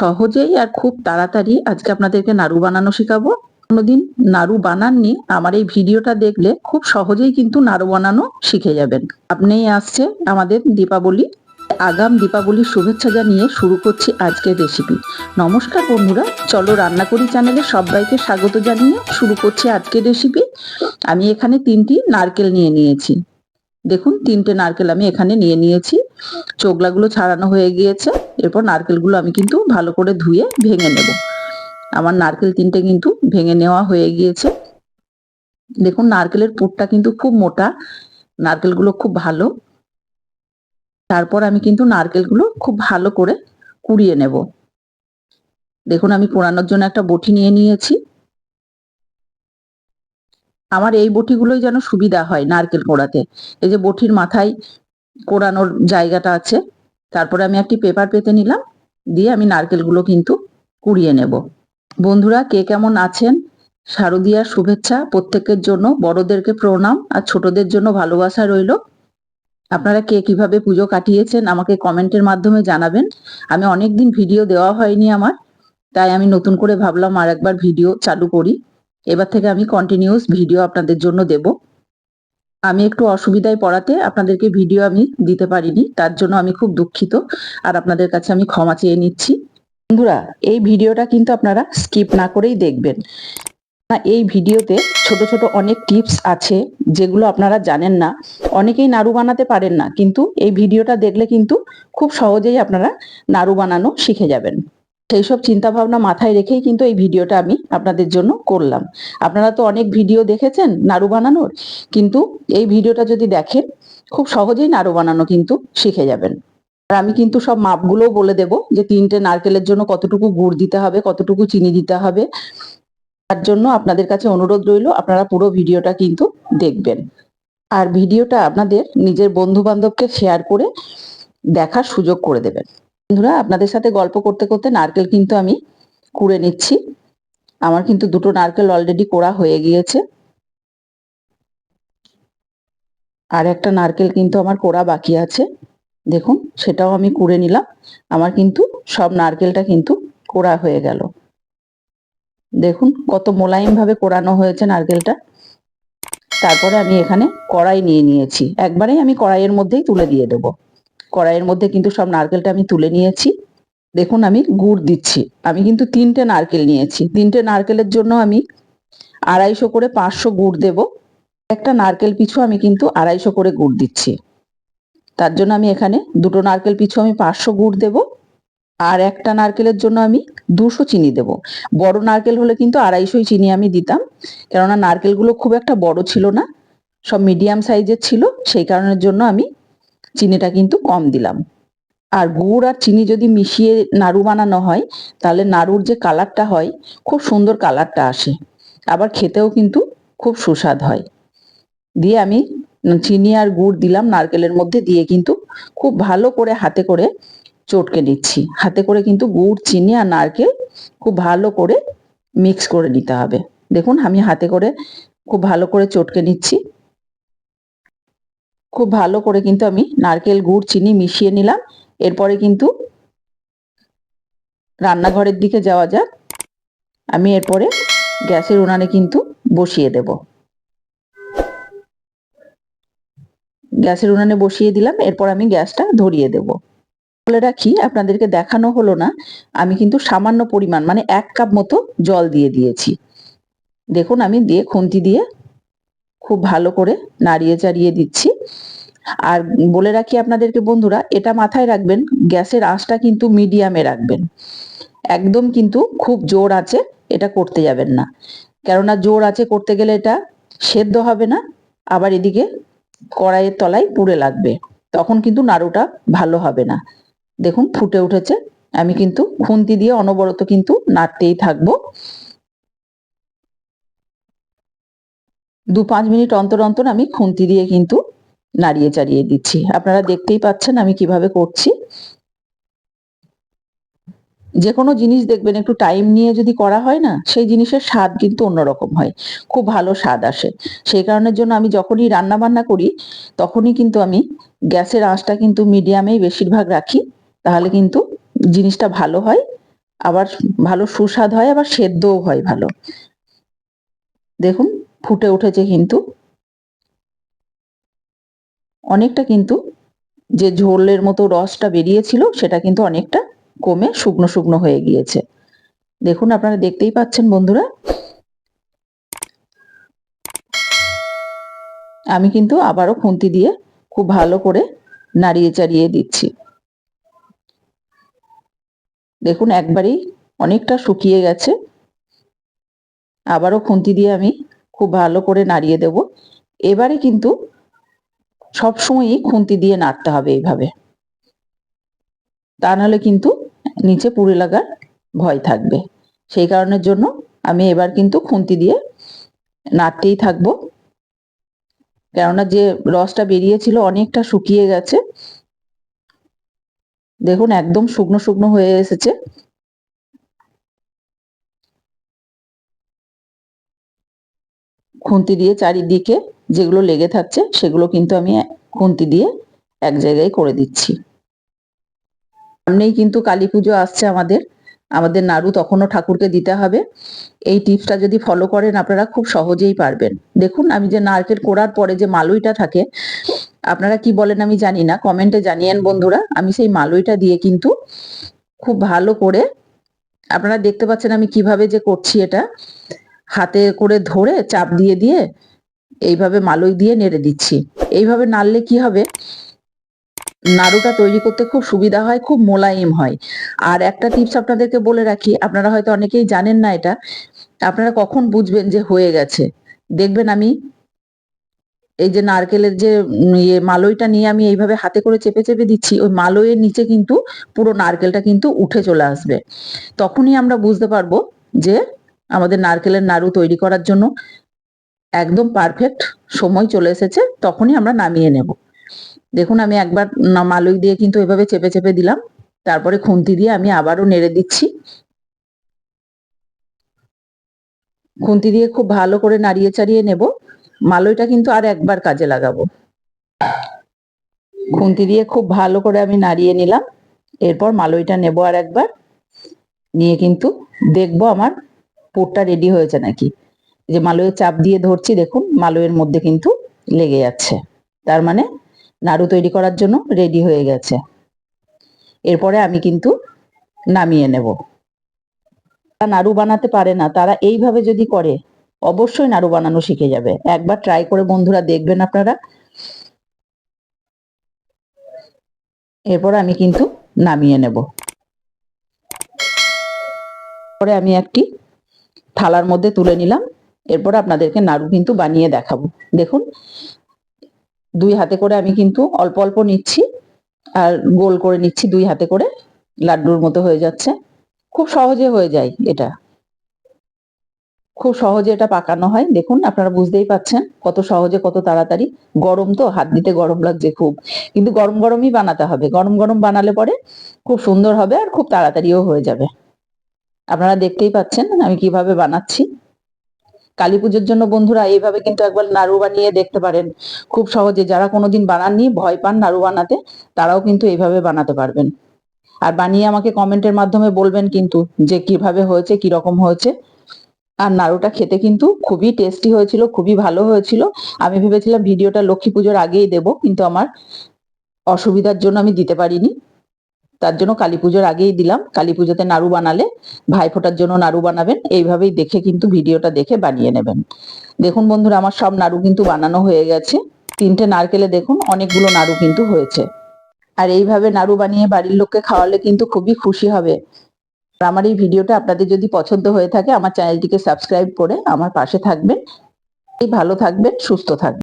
সহজেই আর খুব তাড়াতাড়ি আজকে আপনাদেরকে নাড়ু বানানো শেখাবো। কোনোদিন নাড়ু বানাননি, আমার এই ভিডিওটা দেখলে খুব সহজেই কিন্তু নাড়ু বানানো শিখে যাবেন। আপনিই আসছে আমাদের দীপাবলি। আগাম দীপাবলির শুভেচ্ছা জানিয়ে শুরু করছি আজকের রেসিপি নমস্কার বন্ধুরা, চলো রান্না করি চ্যানেলে সবাইকে স্বাগত জানিয়ে শুরু করছি আজকের রেসিপি আমি এখানে তিনটি নারকেল নিয়ে নিয়েছি। দেখুন, তিনটে নারকেল আমি এখানে নিয়ে নিয়েছি। চোগলাগুলো ছাড়ানো হয়ে গিয়েছে। এরপর নারকেলগুলো আমি কিন্তু ভালো করে ধুয়ে ভেঙে নেব। আমার নারকেল তিনটে কিন্তু ভেঙে নেওয়া হয়ে গিয়েছে। দেখুন, নারকেলের পুরটা কিন্তু খুব মোটা, নারকেলগুলো খুব ভালো। তারপর আমি কিন্তু নারকেলগুলো খুব ভালো করে কুড়িয়ে নেব। দেখুন, আমি পোড়ানোর জন্য একটা বটি নিয়ে নিয়েছি। আমার এই বটিগুলোই যেন সুবিধা হয় নারকেল কোড়াতে এই যে বটির মাথায় কোড়ানোর জায়গাটা আছে তারপরে আমি একটি পেপার পেতে নিলাম, দিয়ে আমি নারকেলগুলো কিন্তু কুড়িয়ে নেব। বন্ধুরা, কে কেমন আছেন? শারদিয়ার শুভেচ্ছা, প্রত্যেকের জন্য, বড়দেরকে প্রণাম, আর ছোটদের জন্য ভালোবাসা রইল। আপনারা কে কীভাবে পুজো কাটিয়েছেন, আমাকে কমেন্টের মাধ্যমে জানাবেন। আমি অনেকদিন ভিডিও দেওয়া হয়নি আমার, তাই আমি নতুন করে ভাবলাম আর একবার ভিডিও চালু করি। এবার থেকে আমি কন্টিনিউস ভিডিও আপনাদের জন্য দেব। আমি একটু অসুবিধায় পড়াতে আপনাদেরকে ভিডিও আমি দিতে পারিনি, তার জন্য আমি খুব দুঃখিত। আর আপনাদের কাছে আমি ক্ষমা চেয়ে নিচ্ছি। বন্ধুরা, এই ভিডিওটা কিন্তু আপনারা স্কিপ না করেই দেখবেন। এই ভিডিওতে ছোট ছোট অনেক টিপস আছে, যেগুলো আপনারা জানেন না। অনেকেই নাড়ু বানাতে পারেন না, কিন্তু এই ভিডিওটা দেখলে কিন্তু খুব সহজেই আপনারা নাড়ু বানানো শিখে যাবেন। সেই সব চিন্তা ভাবনা মাথায় রেখেই কিন্তু এই ভিডিওটা আমি আপনাদের জন্য করলাম। আপনারা তো অনেক ভিডিও দেখেছেন নাড়ু বানানোর, কিন্তু এই ভিডিওটা যদি দেখেন, খুব সহজেই নাড়ু বানানো কিন্তু শিখে যাবেন। আর আমি কিন্তু সব মাপগুলোও বলে দেব যে তিনটে নারকেলের জন্য কতটুকু গুড় দিতে হবে, কতটুকু চিনি দিতে হবে। তার জন্য আপনাদের কাছে অনুরোধ রইল, আপনারা পুরো ভিডিওটা কিন্তু দেখবেন। আর ভিডিওটা আপনাদের নিজের বন্ধু বান্ধবকে শেয়ার করে দেখার সুযোগ করে দেবেন। বন্ধুরা, আপনাদের সাথে গল্প করতে করতে নারকেল কিন্তু আমি কুড়ে নিচ্ছি। আমার কিন্তু দুটো নারকেল অলরেডি কোড়া হয়ে গিয়েছে। আর একটা নারকেল কিন্তু আমার কোড়া বাকি আছে। দেখুন, সেটাও আমি কুড়ে নিলাম। আমার কিন্তু সব নারকেলটা কিন্তু কোড়া হয়ে গেল। দেখুন, কত মোলায়েম ভাবে কোড়ানো হয়েছে নারকেলটা। তারপরে আমি এখানে কড়াই নিয়ে নিয়েছি। একবারেই আমি কড়াইয়ের মধ্যেই তুলে দিয়ে দেব। কড়াইয়ের মধ্যে কিন্তু সব নারকেলটা আমি তুলে নিয়েছি। দেখুন আমি গুড় দিচ্ছি। আমি কিন্তু তিনটে নারকেল নিয়েছি। তিনটে নারকেলের জন্য আমি আড়াইশো করে পাঁচশো গুড় দেব। একটা নারকেল পিছু আমি কিন্তু আড়াইশো করে গুড় দিচ্ছি। তার জন্য আমি এখানে দুটো নারকেল পিছু আমি পাঁচশো গুড় দেব। আর একটা নারকেলের জন্য আমি দুশো চিনি দেব। বড় নারকেল হলে কিন্তু আড়াইশোই চিনি আমি দিতাম। কেননা নারকেলগুলো খুব একটা বড় ছিল না। সব মিডিয়াম সাইজের ছিল। সেই কারণের জন্য আমি চিনিটা কিন্তু কম দিলাম। আর গুড় আর চিনি যদি মিশিয়ে নাড়ু বানানো হয়, তাহলে নাড়ুর যে কালারটা হয়, খুব সুন্দর কালারটা আসে। আবার খেতেও কিন্তু খুব সুস্বাদ হয়। দিয়ে আমি চিনি আর গুড় দিলাম নারকেলের মধ্যে দিয়ে কিন্তু খুব ভালো করে হাতে করে চটকে নিচ্ছি। হাতে করে কিন্তু গুড়, চিনি আর নারকেল খুব ভালো করে মিক্স করে নিতে হবে। দেখুন, আমি হাতে করে খুব ভালো করে চটকে নিচ্ছি। খুব ভালো করে কিন্তু আমি নারকেল গুড়, চিনি মিশিয়ে নিলাম। এরপরে কিন্তু রান্নাঘরের দিকে যাওয়া যাক। আমি এরপরে গ্যাসের উনানে কিন্তু বসিয়ে দেব। গ্যাসের উনানে বসিয়ে দিলাম। এরপর আমি গ্যাসটা ধরিয়ে দেব। বলে রাখি, আপনাদেরকে দেখানো হলো না। আমি কিন্তু সামান্য পরিমাণ মানে এক কাপ মতো জল দিয়ে দিয়েছি। দেখুন, আমি দিয়ে খুন্তি দিয়ে খুব ভালো করে নাড়িয়ে চাড়িয়ে দিচ্ছি। আর বলে রাখি আপনাদেরকে বন্ধুরা, এটা মাথায় রাখবেন, গ্যাসের আঁচটা কিন্তু মিডিয়ামে রাখবেন। একদম কিন্তু খুব জোর আছে এটা করতে যাবেন না। কেননা জোর আছে করতে গেলে এটা সেদ্ধ হবে না, আবার এদিকে কড়াইয়ের তলায় পুড়ে লাগবে। তখন কিন্তু নাড়ুটা ভালো হবে না। দেখুন ফুটে উঠেছে, আমি কিন্তু খুন্তি দিয়ে অনবরত কিন্তু নাড়তেই থাকব। দু পাঁচ মিনিট অন্তর অন্তর আমি খুন্তি দিয়ে কিন্তু নাড়িয়ে চাড়িয়ে দিচ্ছি। আপনারা দেখতেই পাচ্ছেন আমি কীভাবে করছি। যে কোনো জিনিস দেখবেন, একটু টাইম নিয়ে যদি করা হয় না, সেই জিনিসের স্বাদ কিন্তু অন্যরকম হয়। খুব ভালো স্বাদ আসে। সেই কারণের জন্য আমি যখনই রান্না বান্না করি, তখনই কিন্তু আমি গ্যাসের আঁচটা কিন্তু মিডিয়ামেই বেশিরভাগ রাখি। তাহলে কিন্তু জিনিসটা ভালো হয়, আবার ভালো সুস্বাদ হয়, আবার সেদ্ধও হয় ভালো। দেখুন, ফুটে উঠেছে কিন্তু অনেকটা কিন্তু যে ঝোলের মতো রসটা বেরিয়েছিল, সেটা কিন্তু অনেকটা কমে শুকনো শুকনো হয়ে গিয়েছে। দেখুন, আপনারা দেখতেই পাচ্ছেন বন্ধুরা। আমি কিন্তু আবারও খুন্তি দিয়ে খুব ভালো করে নাড়িয়ে চাড়িয়ে দিচ্ছি। দেখুন, একবারেই অনেকটা শুকিয়ে গেছে। আবারও খুন্তি দিয়ে আমি খুব ভালো করে নাড়িয়ে দেব। এবারে কিন্তু সবসময়ই খুন্তি দিয়ে নাড়তে হবে এইভাবে। তা নাহলে কিন্তু নিচে পুড়ে লাগার ভয় থাকবে। সেই কারণের জন্য আমি এবার কিন্তু খুন্তি দিয়ে নাড়তেই থাকব। কেননা যে রসটা বেরিয়েছিল অনেকটা শুকিয়ে গেছে। দেখুন, একদম শুকনো শুকনো হয়ে এসেছে। খুন্তি দিয়ে চারিদিকে যেগুলো লেগে থাকছে, সেগুলো কিন্তু আমি খুন্তি দিয়ে এক জায়গায় করে দিচ্ছি। সামনেই কিন্তু কালী পুজো আসছে আমাদের। আমাদের নাড়ু তখনও ঠাকুরকে দিতে হবে। এই টিপসটা যদি ফলো করেন, আপনারা খুব সহজেই পারবেন। দেখুন, আমি যে নারকেল কোড়ার পরে যে মালুইটা থাকে, আপনারা কি বলেন আমি জানি না। কমেন্টে জানিয়েন বন্ধুরা। আমি সেই মালুইটা দিয়ে কিন্তু খুব ভালো করে, আপনারা দেখতে পাচ্ছেন আমি কীভাবে যে করছি এটা। হাতে করে ধরে চাপ দিয়ে দিয়ে এইভাবে মালই দিয়ে নেড়ে দিচ্ছি। এইভাবে নাড়লে কি হবে? নাড়ুটা তৈরি করতে খুব সুবিধা হয়, খুব মোলায়েম হয়। আর একটা টিপস আপনাদেরকে বলে রাখি, আপনারা হয়তো অনেকেই জানেন না এটা, আপনারা কখন বুঝবেন যে হয়ে গেছে? দেখবেন আমি এই যে নারকেলের যে ইয়ে মালইটা নিয়ে আমি এইভাবে হাতে করে চেপে চেপে দিচ্ছি, ওই মালইয়ের নিচে কিন্তু পুরো নারকেলটা কিন্তু উঠে চলে আসবে। তখনই আমরা বুঝতে পারব যে আমাদের নারকেলের নাড়ু তৈরি করার জন্য একদম পারফেক্ট সময় চলে এসেছে, তখনই আমরা নামিয়ে নেব। দেখুন, আমি একবার মালই দিয়ে কিন্তু এভাবে চেপে চেপে দিলাম, তারপরে খুন্তি দিয়ে আমি আবারও নেড়ে দিচ্ছি। খুন্তি দিয়ে খুব ভালো করে নাড়িয়ে চাড়িয়ে নেব, মালইটা কিন্তু আর একবার কাজে লাগাবো। খুন্তি দিয়ে খুব ভালো করে আমি নাড়িয়ে নিলাম, এরপর মালইটা নেব আর একবার, নিয়ে কিন্তু দেখব আমার পুরটা রেডি হয়েছে নাকি? যে মালয়ের চাপ দিয়ে ধরছি, দেখুন, মালয়ের মধ্যে কিন্তু লেগে যাচ্ছে। তার মানে নাড়ু তৈরি করার জন্য রেডি হয়ে গেছে। এরপরে আমি কিন্তু নামিয়ে নেব। নাড়ু বানাতে পারে না, তারা এইভাবে যদি করে, অবশ্যই নাড়ু বানানো শিখে যাবে। একবার ট্রাই করে বন্ধুরা দেখবেন আপনারা। এরপর আমি কিন্তু নামিয়ে নেব। পরে আমি একটি থালার মধ্যে তুলে নিলাম। এরপর আপনাদেরকে নাড়ু কিন্তু বানিয়ে দেখাবো। দেখুন, দুই হাতে করে আমি কিন্তু অল্প অল্প নিচ্ছি আর গোল করে নিচ্ছি দুই হাতে করে। লাড্ডুর মতো হয়ে যাচ্ছে। খুব সহজে হয়ে যায় এটা। খুব সহজে এটা পাকানো হয়। দেখুন, আপনারা বুঝতেই পাচ্ছেন কত সহজে, কত তাড়াতাড়ি। গরম তো, হাত দিতে গরম লাগছে খুব। কিন্তু গরম গরমই বানাতে হবে। গরম গরম বানালে পরে খুব সুন্দর হবে আর খুব তাড়াতাড়িও হয়ে যাবে। আপনারা দেখতেই পাচ্ছেন আমি কীভাবে বানাচ্ছি। কালী পুজোর জন্য বন্ধুরা এইভাবে কিন্তু একবার নাড়ু বানিয়ে দেখতে পারেন। খুব সহজে যারা কোনোদিন বানাননি, ভয় পান নাড়ু বানাতে, তারাও কিন্তু এইভাবে বানাতে পারবেন। আর বানিয়ে আমাকে কমেন্টের মাধ্যমে বলবেন কিন্তু যে কীভাবে হয়েছে কি রকম হয়েছে। আর নাড়ুটা খেতে কিন্তু খুবই টেস্টি হয়েছিল, খুবই ভালো হয়েছিল। আমি ভেবেছিলাম ভিডিওটা লক্ষ্মী পুজোর আগেই দেব, কিন্তু আমার অসুবিধার জন্য আমি দিতে পারিনি। তার জন্য কালী পুজোর আগেই দিলাম। কালী পুজোতে নাড়ু বানালে ভাইফোঁটার জন্য নাড়ু বানাবেন। এইভাবেই দেখে কিন্তু ভিডিওটা দেখে বানিয়ে নেবেন। দেখুন বন্ধুরা, আমার সব নাড়ু কিন্তু বানানো হয়ে গেছে। তিনটে নারকেলে দেখুন, অনেকগুলো নাড়ু কিন্তু হয়েছে। আর এইভাবে নাড়ু বানিয়ে বাড়ির লোককে খাওয়ালে কিন্তু খুবই খুশি হবে। আমার এই ভিডিওটা আপনাদের যদি পছন্দ হয়ে থাকে, আমার চ্যানেলটিকে সাবস্ক্রাইব করে আমার পাশে থাকবেন। ভালো থাকবেন, সুস্থ থাকবেন।